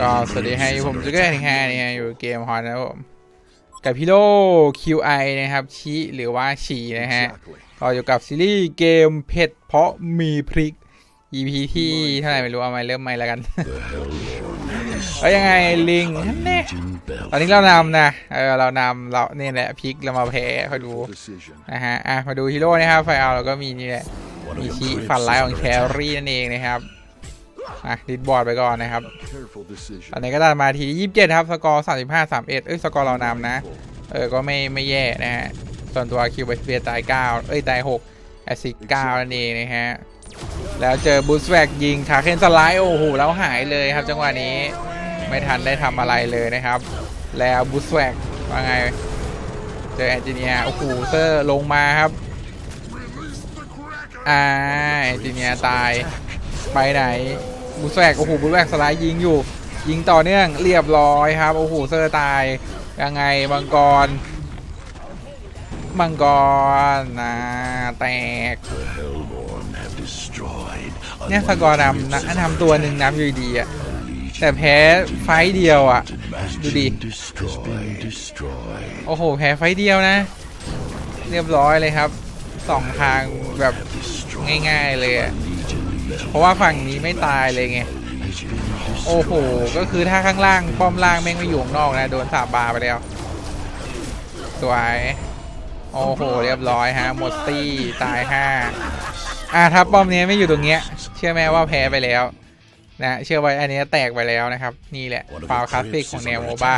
ก็สวัสดีให้ผมจะก็แห่งแฮเนี่ยอยู่เกมฮอนนะครับผมกับพี่โล QI นะครับชีหรือว่าชีนะฮะก็อยู่กับซีรีส์เกมเผ็ดเพราะมีพริก EP ที่เท่าไหร่ไม่รู้เอาไม่เริ่มไม่แล้วกันแล้วยังไงลิงนั่นแน่ตอนนี้เรานำนะเออเรานำเราเนี่ยแหละพริกเรามาแพ้คอยดูนะฮะอะมาดูฮีโร่นะครับไฟเอาเราก็มีนี่แหละมีชีฝันร้ายของแครี่นั่นเองนะครับ อะดิดบอร์ดไปก่อนนะครับตอนนี้ก็ได้มาทียี่สิบเจ็ดครับ สกอร์สามสิบห้าสามเอ็ดเอ้ย สกอร์เรานำนะ เออ ก็ไม่ไม่แย่นะฮะ ส่วนตัวคิวเบสเบียตายเก้าเอ้ย ตายหกแอซิกเก้านั่นเองนะฮะ แล้วเจอบูสแวกยิงคาเคนสไลด์ โอ้โห แล้วหายเลยครับ จังหวะนี้ ไม่ทันได้ทำอะไรเลยนะครับ แล้วบูสแวกว่าไง เจอแอนจิเนียร์โอ้โห เซอร์ลงมาครับ อ่า แอนจิเนียร์ตาย ไปไหน บูสแวกโอ้โหบูสแวกสไลด์ยิงอยู่ ยิงต่อเนื่องเรียบร้อยครับโอ้โหเซอร์ตายยังไงมังกรมังกรนะแตกเนี่ยสกอร์นำนะนำตัวหนึ่งนำอยู่ดีอะแต่แพ้ไฟต์เดียวอะดูดิโอ้โห แพ้ไฟต์เดียวนะ เรียบร้อยเลยครับสองทางแบบง่าย ๆ เลยอะ เพราะว่าฝั่งนี้ไม่ตายเลยไง โอ้โห ก็คือถ้าข้างล่างป้อมล่างแม่งไม่อยู่ข้างนอกนะ โดนสาบบาไปแล้ว สวย โอ้โห เรียบร้อยฮะหมดตี้ตายห้าอะถ้าป้อมนี้ไม่อยู่ตรงเนี้ย เชื่อไหมว่าแพ้ไปแล้วนะเชื่อไว้อันนี้แตกไปแล้วนะครับ นี่แหละฟาวคลาสสิกของแนวโมบ้า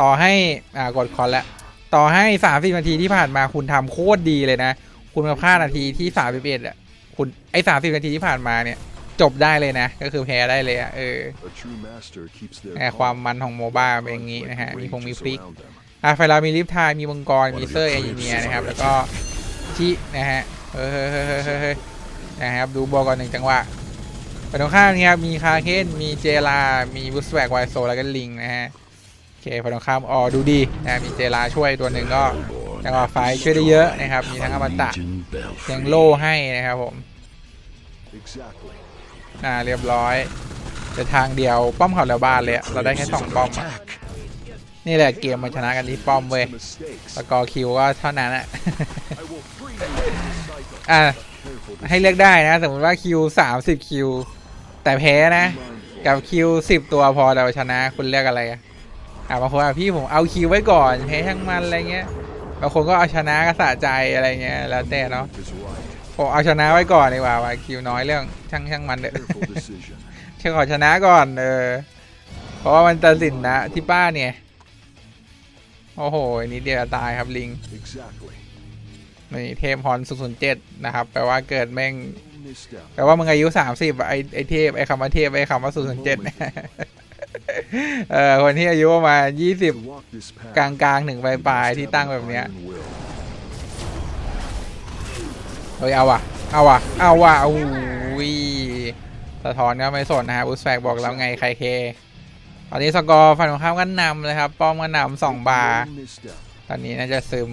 ต่อให้อ่ากดคอนแล้วต่อให้สามสิบนาทีที่ผ่านมาคุณทำโคตรดีเลยนะ คุณมาพลาดนาทีที่สาบเอ็ดอะ คุณไอ้สามสิบนาทีที่ผ่านมาเนี่ย จบได้เลยนะ ก็คือแพ้ได้เลยอะเออแง่ความมันของโมบ้าเป็นอย่างนี้นะฮะ มีคงมีพริกอะไฟเรามีลิฟทายมีมังกร มีเซอร์เอเนียนะครับ แล้วก็ชินะฮะเฮ้ยเฮ้ยเฮ้ยเฮ้ยเฮ้ยเฮ้ยนะครับดูบอลก่อนหนึ่งจังหวะไปตรงข้ามนี่ครับมีคาเคนมีเจลา มีบุสแวกไวโซแล้วก็ลิงนะฮะโอเคไปตรงข้ามอ๋อดูดีนะมีเจลาช่วยตัวหนึ่งก็ จังหวะไฟช่วยได้เยอะนะครับ มีทั้งอมตะยังโล่ให้นะครับผมอ่าเรียบร้อยแต่ทางเดียวป้อมเขาแล้วบ้านเลยอะเราได้แค่สองป้อมอะนี่แหละเกมมันชนะกันที่ป้อมเว้ยสกอร์คิวก็เท่านั้นอะอะให้เลือกได้นะ สมมติว่าคิวสามสิบคิว แต่แพ้นะ กับคิวสิบตัวพอแต่ว่าชนะคุณเลือกอะไรอะอะบางคนอะพี่ผมเอาคิวไว้ก่อนแพ้ทั้งมันอะไรเงี้ย บางคนก็เอาชนะก็สะใจอะไรเงี้ยแล้วแต่เนาะผมเอาชนะไว้ก่อนดีกว่าว่าคิวน้อยเรื่องช่างช่างมันเด้อเชื่อขอชนะก่อนเออเพราะว่ามันตัดสินนะที่ป้าเนี่ยโอ้โหนิดเดียวตายครับลิงนี่เทพฮอน007นะครับแปลว่าเกิดแม่งแปลว่ามึงอายุ30ไอไอเทพไอคำว่าเทพไอคำว่า007เนี่ย เออคนที่อายุประมาณ20กลางกลางๆถึงปลายปลายๆที่ตั้งแบบเนี้ยเฮ้ยเอาว่ะ เอาว่ะ เอาว่ะโอ้ยสะท้อนก็ไม่สนนะฮะอุสแฟกบอกแล้วไงใครเค ตอนนี้สกอร์ฝั่งของข้ามก็นำเลยครับ ป้อมก็นำสองบาร์ตอนนี้น่าจะซึมม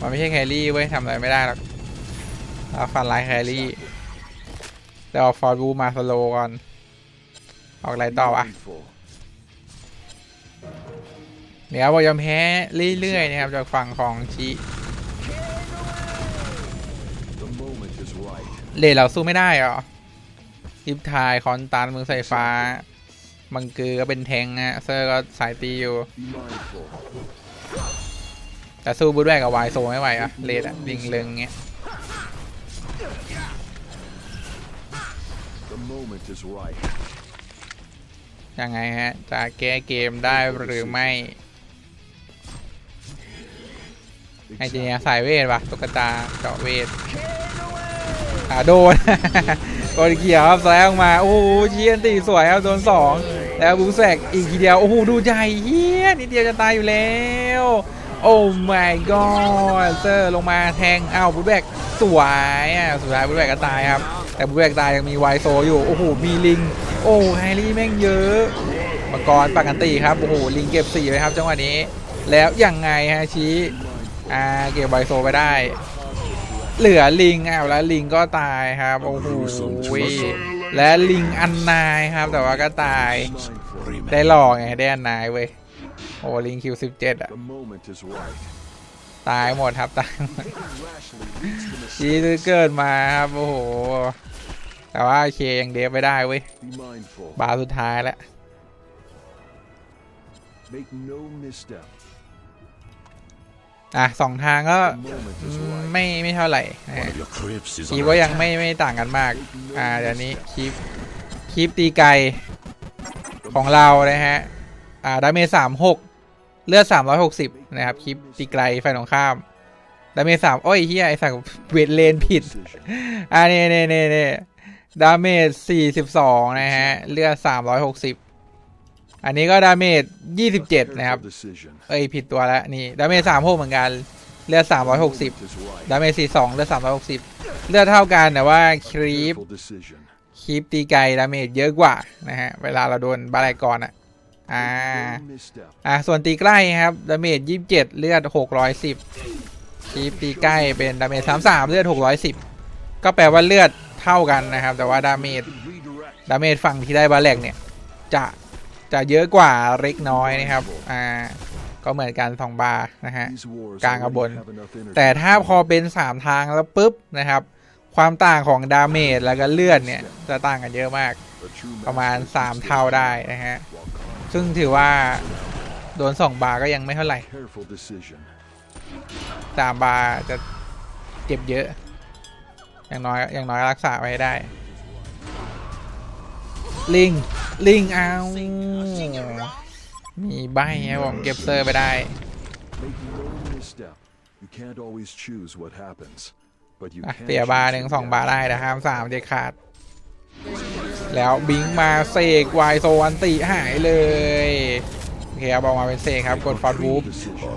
มันไม่ใช่แครี่เว้ยทำอะไรไม่ได้หรอกเราฟันไลน์แครี่เดี๋ยวฟอร์บูมาสโลก่อน ออกอะไรต่อวะเดี๋ยวบอกยอมแพ้เรื่อยๆนะครับจากฝั่งของชีเลดเราสู้ไม่ได้เหรอลิฟทายคอนตันมือไฟฟ้า มังกือก็เป็นแทงฮะเซอร์ก็สายตีอยู่ แต่สู้บูดแวกกับวายโซไม่ไหวอะเลดอะลิงเลิงเงี้ย ยังไงฮะ จะแก้เกมได้หรือไม่ไอเจียสายเวทปะตุ๊กตาเจาะเวทอ่าโดนกดเขียวครับแซงมา โอ้โหเชียนตีสวยครับโดนสองแล้วบูแสกอีกทีเดียว โอ้โห ดูใจเฮียนิดเดียวจะตายอยู่แล้ว โอ้ my god เซอร์ลงมาแทงอ้าวบูแบกสวยอะสุดท้ายบูแบกก็ตายครับ แต่บูแบกตายยังมีไวโซอยู่โอ้โหมีลิง โอ้ไฮรี่แม่งเยอะมังกรปกันติครับโอ้โหลิงเก็บสี่ไปครับจังหวะนี้ แล้วยังไงฮะชี้อ่าเก็บไวโซไปได้ เหลือลิงอ้าวแล้วลิงก็ตายครับโอ้โหและลิงอันนายครับ แต่ว่าก็ตายได้หลอกไงได้อันนายเว้ยโอ้ลิงคิวสิบเจ็ดอะตายหมดครับตายชี้เกิดมาครับโอ้โห แต่ว่าเคยังเดฟไม่ได้เว้ย Be mindful. บาร์สุดท้ายแล้ว Make no misstep. อะสองทางก็ The moment อื is ม right. ไม่ไม่เท่าไหร่นะฮะ Your crypts is คีบ under ก็ยัง attack. ไม่ไม่ต่างกันมาก อ่าเดี๋ยวนี้คีบคีบตีไกลของเรานะฮะ อ่าดาเมจสามหกเลือดสามร้อยหกสิบนะครับคีบตีไกลไฟตรงข้ามดาเมจสามโอ้ยเฮียไอสักเวทเลนผิด Decision. อ่าเน่เน่เน่เน่ ดาเมจสี่สิบสองนะฮะ เลือดสามร้อยหกสิบอันนี้ก็ดาเมจยี่สิบเจ็ด Careful นะครับ decision. เอ้ยผิดตัวแล้วนี่ ดาเมจสามหกเหมือนกัน เลือดสามร้อยหกสิบ Moment is right. ดาเมจสี่สองเลือดสามร้อยหกสิบเลือดเท่ากันแต่ว่าครีป Careful decision. ครีปตีไกลดาเมจเยอะกว่านะฮะ เวลาเราโดนบาลายกรอะอ่า Make no misstep. อ่า ส่วนตีใกล้ครับ ดาเมจยี่สิบเจ็ดเลือดหกร้อยสิบครีปตีใกล้เป็นดาเมจสามสามเลือดหกร้อยสิบก็แปลว่าเลือด เท่ากันนะครับ แต่ว่าดาเมจดาเมจฝั่งที่ได้บาแลกเนี่ย จะจะเยอะกว่าเล็กน้อยนะครับ อ่า ก็เหมือนกันสองบาร์นะฮะ กลางกับบน แต่ถ้าพอเป็นสามทางแล้วปุ๊บนะครับ ความต่างของดาเมจแล้วก็เลือดเนี่ย จะต่างกันเยอะมาก ประมาณ master 3เท่าได้นะฮะ ซึ่งถือว่าโดน2บาร์ก็ยังไม่เท่าไหร่ Careful decision. สามบาร์จะเจ็บเยอะ อย่างน้อยอย่างน้อยรักษาไว้ได้ ลิง ลิงเอา มีใบครับผมเก็บเซอร์ไปได้ Make no misstep. You can't always choose what happens, but you อะ can เสียบาร์ choose หนึ่ง the สองบาร์ outcome. ได้แต่ห้ามสามเด็ดขาด แล้วบิงมาเสกวายโซอันติหายเลยโอเคครับออกมาเป็นเสกครับกดฟอร์ดวูฟ Decision.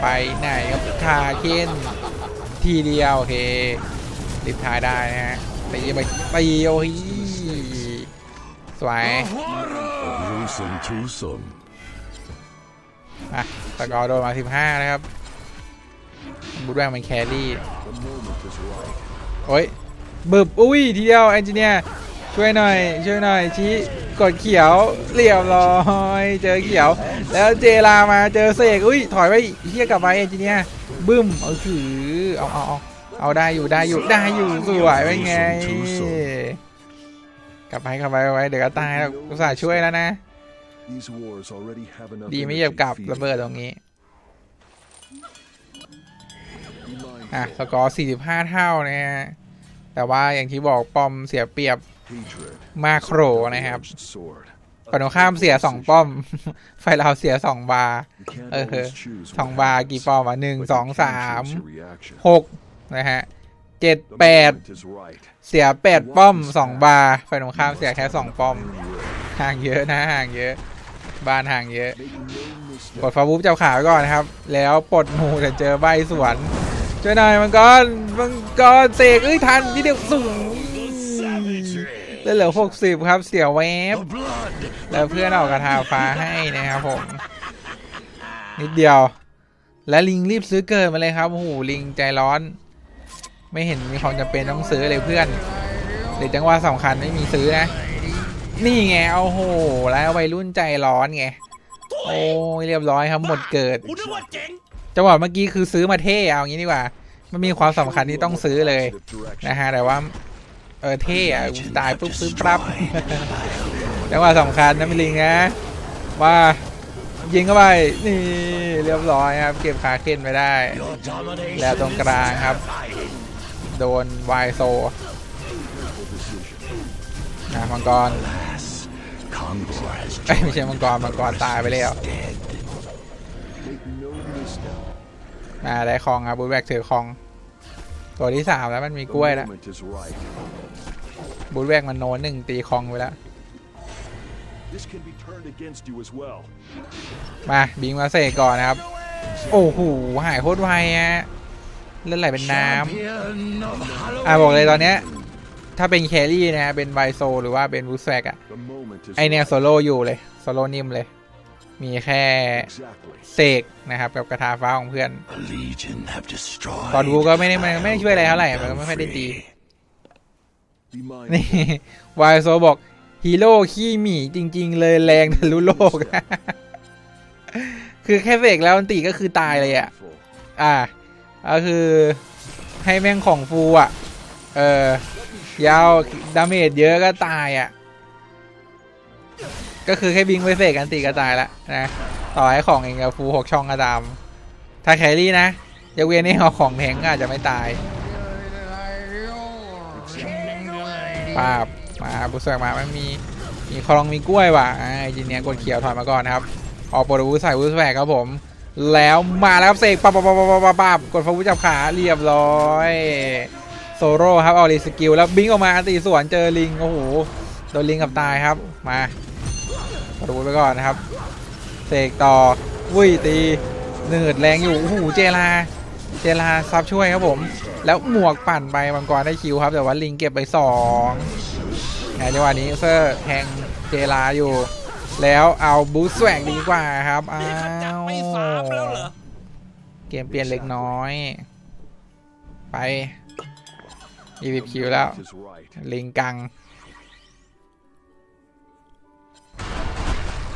ไปไหนครับทาเคนทีเดียวโอเค รีบทายได้นะฮะตีไปตีโอ้ยสวย Gruesome twosome. อะสกอร์โดนมา15นะครับบูดแวงเป็นแครี่ The moment is right. โอ้ยบึบอุ้ยทีเดียวเอนจิเนียร์ช่วยหน่อย ช่วยหน่อยชี้กดเขียวเรียบร้อยเจอเขียว แล้วเจลามาเจอเสกอุ้ยถอยไปเฮียกลับไปเอนจิเนียร์บึ้มเอาถือเอาเอาเอา เอาได้อยู่ได้อยู่ได้อยู่สวยเป็นไงกลับไปกลับไปกลับไปเดี๋ยวก็ตายแล้วอุตส่าช่วยแล้วนะ ดีไม่เหยียบกลับระเบิดตรงนี้อะสกอร์45 เท่านะฮะแต่ว่าอย่างที่บอกป้อมเสียเปรียบมาโครนะครับฝั่งตรงข้ามเสียสองป้อม ไฟเราเสียสองบา เออสองบากี่ป้อมอะหนึ่งสองสามหก นะฮะเจ็ด The แปด moment is right. เสียแปดป้อมสองบาร์ไฟตรงข้ามเสียแค่สองป้อม Iron will. ห่างเยอะนะห่างเยอะบ้านห่างเยอะ Make no misstep. กดฟาวูฟเจ้าขาไว้ก่อนนะครับ แล้วปลดหมูแต่เจอใบสวนช่วยหน่อยมังกรมังกรเสกเอ้ยทันที่เดียวสูงแล้วเหลือหกสิบครับเสียแวบ The blood. แล้วเพื่อนเอากระทาฟ้าให้นะครับผมนิดเดียว และลิงรีบซื้อเกินมาเลยครับโอ้โหลิงใจร้อน ไม่เห็นมีความจำเป็นต้องซื้อเลยเพื่อนเดี๋ยวจังหวะสำคัญไม่มีซื้อนะ นี่ไงเอาโห แล้ววัยรุ่นใจร้อนไง โอ้ยเรียบร้อยครับหมดเกิด จังหวะเมื่อกี้คือซื้อมาเท่เอางี้ดีกว่า มันมีความสำคัญที่ต้องซื้อเลยนะฮะแต่ว่าเออเท่อะตายปุ๊บซื้อปรับจังหวะสำคัญนะมิลิงนะว่ายิงเข้าไปนี่เรียบร้อยครับ เก็บขาเข็นไปได้ แล้วตรงกลางครับ โดนวายโซ Careful decision. นะมังกร Alas, Condor has เอ้ยไม่ joined ใช่มังกรมังกรตายไปแล้ว dead. Make no misstep. มาได้คองครับบูทแบกถือคอง ตัวที่สามแล้วมันมี The กล้วยแล้ว moment is right. บูทแบกมันโนนหนึ่งตีคองไปแล้ว This can be turned against you as well. มาบิงมาเสกก่อนนะครับ โอ้โหหายโคตรไวฮะ เลือดไหลเป็นน้ำ Champion of อะ Halloween. บอกเลยตอนเนี้ยถ้าเป็นแครี่นะฮะเป็นไวโซหรือว่าเป็นบูสแฟกอะ The moment is ไอเนี่ย right. โซโล่อยู่เลยโซโล่นิ่มเลย มีแค่ Exactly. เสกนะครับ กับกระทาฟ้าของเพื่อน The Legion have destroyed. ฟอร์ดวูก็ไม่ได้มันไม่ได้ช่วยอะไรเท่าไหร่มันก็ไม่ค่อยได้ตี Free. Be นี่ mindful. วายโซบอกฮีโร่ขี้หมีจริง ๆ เลยแรงทะลุโลก คือแค่เสกแล้วอันติก็คือตายเลยอะ Mindful. อ่า ก็คือให้แม่งของฟูอะ เออยาวดาเมจเยอะก็ตายอะ ก็คือแค่บิงไปเสกอันติก็ตายละนะต่อให้ของเองกับฟูหกช่องก็ตาม ถ้าแครี่นะยกเว้นให้เอาของแทงก็อาจจะไม่ตายปาบมาบุษกมามันมีมีคลองมีกล้วยว่ะไอ้จีเนียกดเขียวถอยมาก่อนนะครับ ออกปรดูใส่วูสแวกครับผม แล้วมาแล้วครับเสกปับปับปับปับปับปับกดฟาวุจับขาเรียบร้อยโซโร่ครับเอาลีสกิลแล้วบิงออกมาตีสวนเจอลิงโอ้โหโดนลิงกับตายครับมาดูไปก่อนนะครับเสกต่อวุ้ยตีหนืดแรงอยู่โอ้โหเจลาเจลาซับช่วยครับผม แล้วหมวกปั่นไปมังกรได้คิวครับแต่ว่าลิงเก็บไปสองในจังหวะนี้เซอร์แทงเจลาอยู่ แล้วเอาบูสแสวกดีกว่าครับอ้าวเกมเปลี่ยนเล็กน้อย ไป20คิวแล้ว Moment is right. ลิงกัง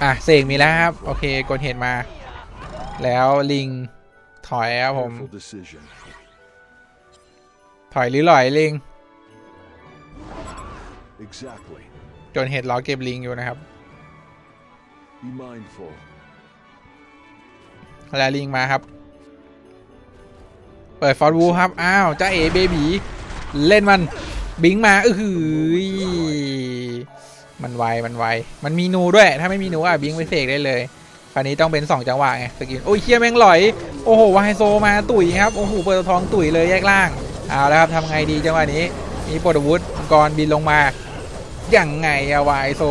อะเสกมีแล้วครับ โอเคกดเห็นมา แล้วลิงถอยครับผม Careful decision. ถอยหรือหลอยลิง Exactly. จนเห็ดล้อเก็บลิงอยู่นะครับ Be mindful. แลลิงมาครับ เปิดฟอร์ดวูครับ อ้าวจ้าเอเบบีเล่นมัน บิงมาเออหือมันไว มันไว มันมีนูด้วย ถ้าไม่มีนูอะบิงไปเสกได้เลย คราวนี้ต้องเป็น 2 จังหวะไงสกิลโอ้ยเคียแมงหลอย โอ้โหวายโซมาตุ๋ยครับ โอ้โห เปิดทองตุ๋ยเลยแยกล่าง เอาแล้วครับทำไงดีจังหวะนี้ มีปรดอาวุธมังกรบินลงมายังไงอะวายโซ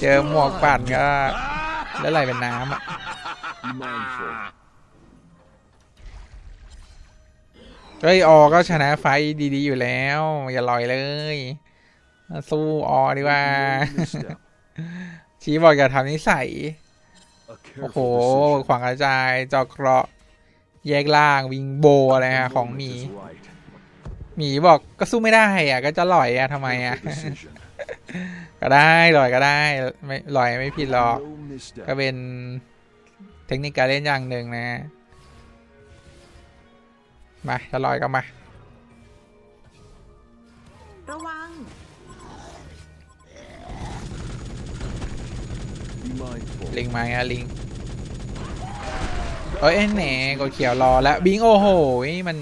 เจอหมวกปั่นก็ แล้วไหลเป็นน้ำอะเฮ้ยออก็ชนะไฟดีๆอยู่แล้ว อย่าลอยเลย สู้ออดีกว่า ชี้บอกอย่าทำนิสัย โอ้โห ขวางกระจายจอกเคราะห์แยกล่างวิงโบอะไรฮะของหมีหมีบอกก็สู้ไม่ได้อะ ก็จะลอยอะทำไมอะ ก็ได้ลอยก็ได้ไม่ลอยไม่ผิดหรอก No misstep. ก็เป็นเทคนิคการเล่นอย่างหนึ่งนะ มาจะลอยก็มา ระวัง Be mindful. ลิงมาไงลิงเอ้ยแหนกดเขียวรอแล้วบิงโอ้โหมัน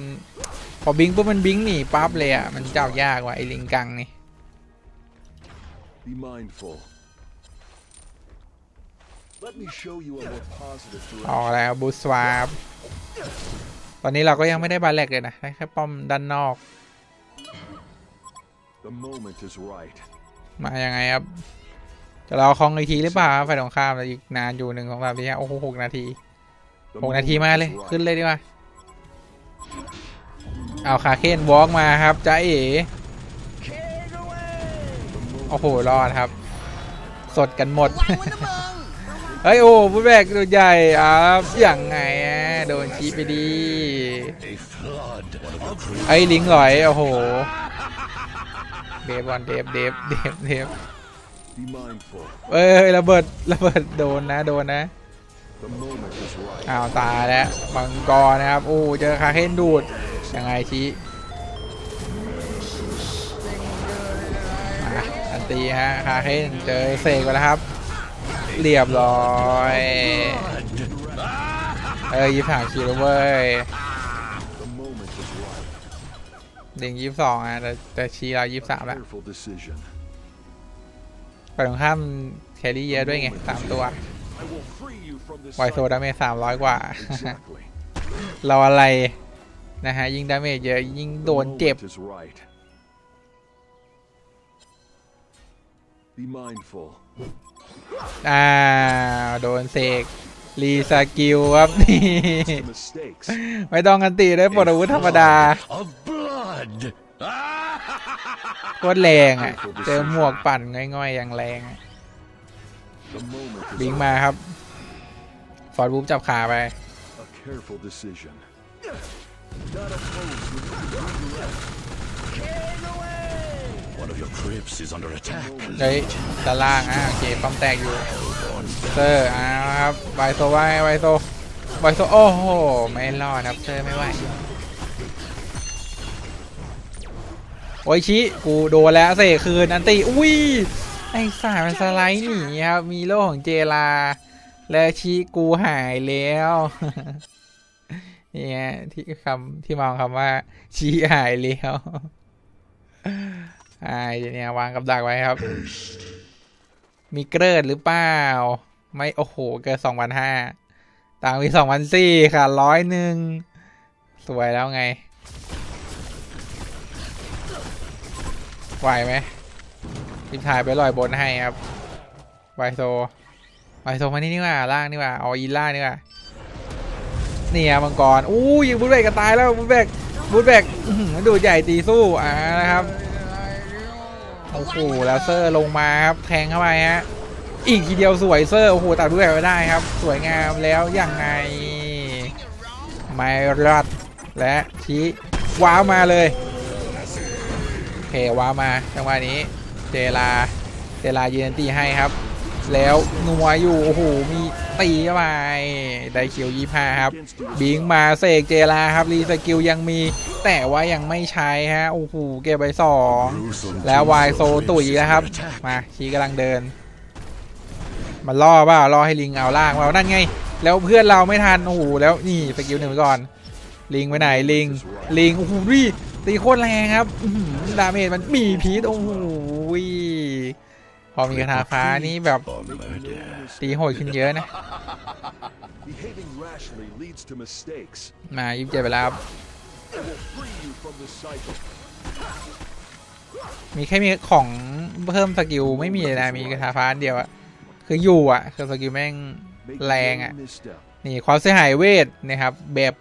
พอบิงปุ๊บมันบิงหนีปั๊บเลยอะ มันเจ้ายากว่ะไอ้ลิงกังนี่ Be mindful. Let me show you a more positive ออก direction. แล้วบูสวาปตอนนี้เราก็ยังไม่ได้บาแลกเลยนะได้แค่ป้อมด้านนอก The moment is right. มายังไงครับ จะรอคลองอีกทีหรือเปล่าครับฝ่ายตรงข้ามอีกนานอยู่หนึ่งสองสามสี่ห้าโอ้โหหกนาที The หกนาที moment มา is เลย right. ขึ้นเลยดีกว่า เอาคาเคนวอล์กมาครับจ้าเอ๋ โอ้โห รอดครับ สดกันหมด เฮ้ย โอ้ผู้แบกตัวใหญ่อะอย่างไงอะโดนชี้ไปดี A flood of ไอ้ยลิงหลอย โอ้โห เดฟบอลเดฟเดฟเดฟเดฟ Be mindful. เอ้ยระเบิดระเบิดโดนนะโดนนะ The moment is right. อ้าวตายแล้วมังกรนะครับ โอ้เจอคาเคนดูดยังไงชี้ ตีฮะคาเคนเจอเสกไปแล้วครับ เรียบร้อยเออยี่สามคิวแล้วเว้ยเด้งยี่สองอะแต่แต่ชี้เรายี่สามแล้วไปตรงข้ามแครี่เยอะด้วยไงสามตัวไวโซดาเมจสามร้อยกว่า เราอะไร นะฮะ ยิงดาเมจเยอะ ยิงโดนเจ็บ Be mindful. อ่าโดนเสกรีสกิลครับนี่ The mistakes. ไม่ต้องกันตีได้ปลดอาวุธธรรมดา Of blood. โคตรแรงอะ เจอหมวกปั่นง่อยๆอย่างแรงอะ The moment is บิงมาครับ ฟอร์ดบูมจับขาไป a careful decision. Not opposed to redirect. One of your crypts is under attack. เฮ้ยด้านล่างอะโอเคป้อมแตกอยู่เซอร์อ่าครับไวโซไวไวโซไวโซโอ้โหไม่รอดครับเซอร์ไม่ไหวโอ้ยชิกูโดนแล้วเสกคืนอันตีอุ้ยไอ้สายมันสไลด์หนีครับมีโล่ของเจลา และชิกูหายแล้วเนี่ยที่คำที่มองคำว่าชีหายแล้ว หาเดี๋ยวเนี่ยวางกับดักไว้ครับ มีเกริดหรือเปล่า ไม่โอ้โห เกินสองพันห้าต่างมีสองพันสี่ค่ะร้อยหนึ่งสวยแล้วไง ไหวไหมทิมถ่ายไปลอยบนให้ครับไวโซไวโซมานี่นี่ว่าล่างนี่ว่าเอาอินล่านี่ว่าเนี่ยมังกรอู้ยิงบูทแบกก็ตายแล้วบูทแบกบูทแบกดูใหญ่ตีสู้อ่านะครับ โอ้โหแล้วเซอร์ลงมาครับแทงเข้าไปฮะอีกทีเดียวสวยเซอร์โอ้โหตัดบูทแบกไม่ได้ครับ สวยงามแล้วยังไงไม่รอดและชี้ว้าวมาเลยโอเคว้าวมาจังหวะนี้เจลาเจลายืนตีให้ครับ แล้วนัวอยู่ โอ้โห มีตีเข้าไปได้คิวยี่ห้าครับ บิงมาเสกเจลาครับ รีสกิลยังมี แต่ว่ายังไม่ใช้ฮะ โอ้โห เก็บไปสอง แล้ววายโซตุยนะครับ มาชีกำลังเดิน มันล่อเปล่าล่อให้ลิงเอาล่างเรานั่นไง แล้วเพื่อนเราไม่ทัน โอ้โห แล้วนี่สกิลหนึ่งไปก่อน ลิงไปไหน ลิง ลิง โอ้โหดิตีโคตรแรงครับดาเมจมันมีพีทโอ้โห พอมีกระทาฟ้านี่แบบ Or murder. ตีโหดขึ้นเยอะนะ Behaving rashly leads to mistakes. มายิบเจ็ดไปแล้วครับ It will free you from this cycle. มีแค่มีของเพิ่มสกิลไม่มีเลยนะมีกระทาฟ้าอันเดียวอะคืออยู่อะคือสกิลแม่ง Make แรงอะ no misstep. นี่ความเสียหายเวทนะครับแบบ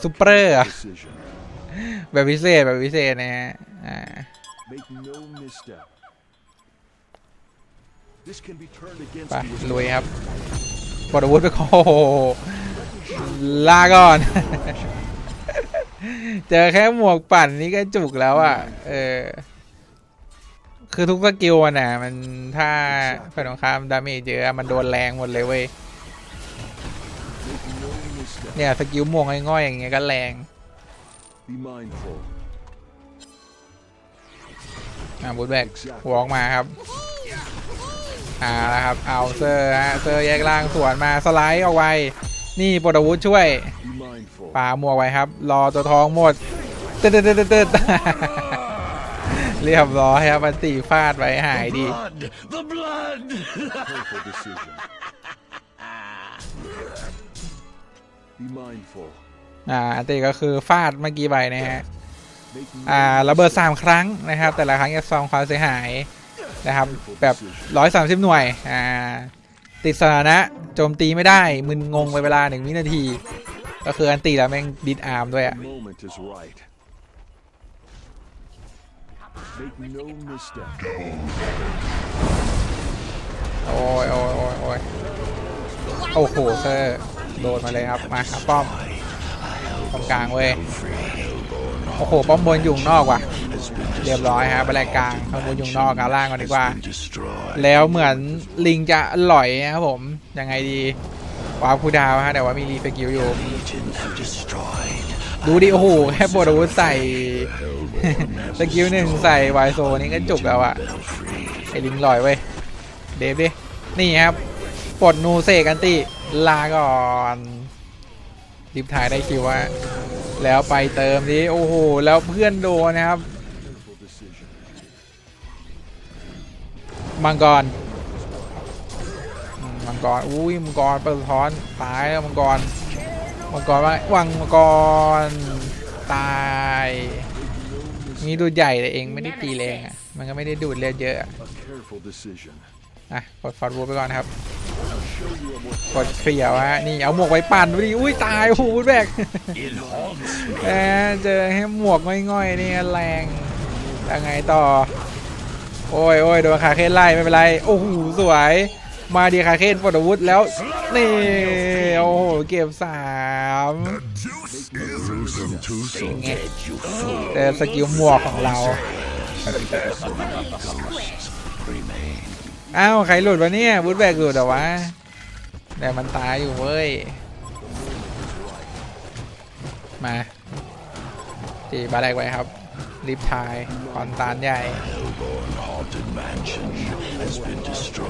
ซูเปอร์อะ Decision. แบบพิเศษแบบพิเศษนะฮะอ่า ไป you. as ลุยครับกดอาวุธไปก่อนโอ้โหลาก่อน เจอแค่หมวกปั่นนี่ก็จุกแล้วอะ เออ คือทุกสกิลอะนะมันถ้าฝ่ายตรงข้ามดาเมจเยอะมันโดนแรงหมดเลยเว้ย Make no misstep. เนี่ยสกิลหมวกง่อยๆอย่างเงี้ยก็แรง Be mindful. อ่าบูทแบกวอล์กมาครับ อ่าแล้วครับเอาเซอร์ฮะเซอร์แยกล่างสวนมาสไลด์เอาไว้ นี่ปลดอาวุธช่วย Be mindful. ปาหมวกไว้ครับ รอตัวทองหมดตึ๊ดตึ๊ดตึ๊ดตึ๊ดเรียบร้อยครับมันตีฟาดไว้หายดี Blood! The blood! Careful decision. Be mindful. อ่าอันตีก็คือฟาดเมื่อกี้ไปนะฮะ Make no อ่าระเบิด3ครั้งนะครับ แต่ละครั้งจะซองความเสียหาย นะครับ แบบ130หน่วยอ่าติดสถานะโจมตีไม่ได้มึนงงไปเวลาหนึ่งวินาที ก็คืออันตีแล้วแม่งดิดอาร์มด้วย The อะ moment is right. Make no misstep. โอ้ยโอ้ยโอ้ยโอ้ยโอ้โหเซอร์โดนมาเลยครับมาครับป้อมตรงกลางเว้ยโอ้โหป้อมบนอยู่ข้างนอกว่ะ เรียบร้อยฮะไปแรกกลางข้างบนอยู่ข้างนอกเอาล่างก่อนดีกว่า Destroyed. แล้วเหมือนลิงจะหล่อยนะครับผม ยังไงดีว้าวคูดาวฮะแต่ว่ามีรีสกิลอยู่ Legion have destroyed. ดูดิ โอ้โห แค่บดอาวุธใส่สกิลหนึ่งใส่ไวโซนี่ก็จุกแล้วอะ Belfry. ไอ้ลิงหล่อยเว้ย เดฟดิ นี่ครับปลดนูเซกันติลาก่อนรีบถ่ายได้คิวว่า แล้วไปเติมดิ โอ้โห แล้วเพื่อนโดนนะครับ มังกรมังกรอุ้ยมังกรปิดสะท้อนตายแล้วมังกรมังกรว่าวังมังกรตายมีดูดใหญ่แต่เองไม่ได้ตีแรงอะมันก็ไม่ได้ดูดเลือดเยอะอะกดฟอร์บูไปก่อนนะครับกดเคลียร์ฮะนี่เอาหมวกไว้ปั่นดูดิอุ้ยตายโอ้โหแบก It haunts แหมเจอให้หมวกง่อยๆนี่แรงยังไงต่อ โอ้ยโอ้ยโดนขาเคสไล่ไม่เป็นไร โอ้โหสวย มาดีคาเคนปลดอาวุธแล้ว นี่ โอ้โห เก็บสามแต่สกิลหมวกของเรา อ้าว ใครหลุดวะเนี่ยบูทแบกหลุดเหรอวะ แต่มันตายอยู่เว้ย มาตีบาแรกไว้ครับ ลิฟทายคอนตานใหญ่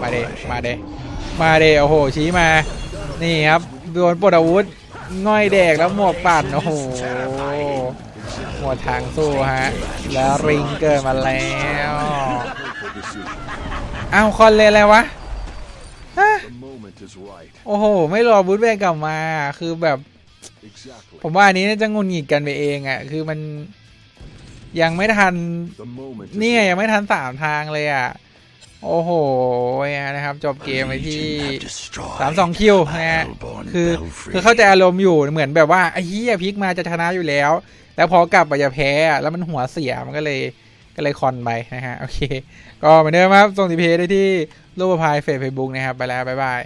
มาเดมาเดมาเดโอ้โห ชี้มา นี่ครับโดนปลดอาวุธง่อยแดกแล้วหมวกปั่นโอ้โหหมวดทางสู้ฮะ แล้วริงเกิดมาแล้ว Careful decision. อ้าวคอนเลยอะไรวะโอ้โห ไม่รอบูทแบกกลับมา คือแบบ ผมว่าอันนี้น่าจะงุนหงิดกันไปเองอะ่ะ คือมัน ยังไม่ทัน The moment is เนี่ย right. ยังไม่ทันสามทางเลยอะ่ะ โอ้โหนะครับ จบเกมไปที่ Legion have destroyed สามสองคิวนะฮะ Battleborn คือ Belfry. คือเข้าใจอารมณ์อยู่เหมือนแบบว่าไอ้เหี้ยพลิกมาจะชนะอยู่แล้ว แล้วพอกลับไปจะแพ้อะแล้วมันหัวเสียมันก็เลยก็เลยคอนไปนะฮะ โอเค ก็เหมือนเดิมครับส่งทีเพได้ที่รูปพายเฟซเฟซบุ๊กนะครับ ไปแล้ว บ๊ายบาย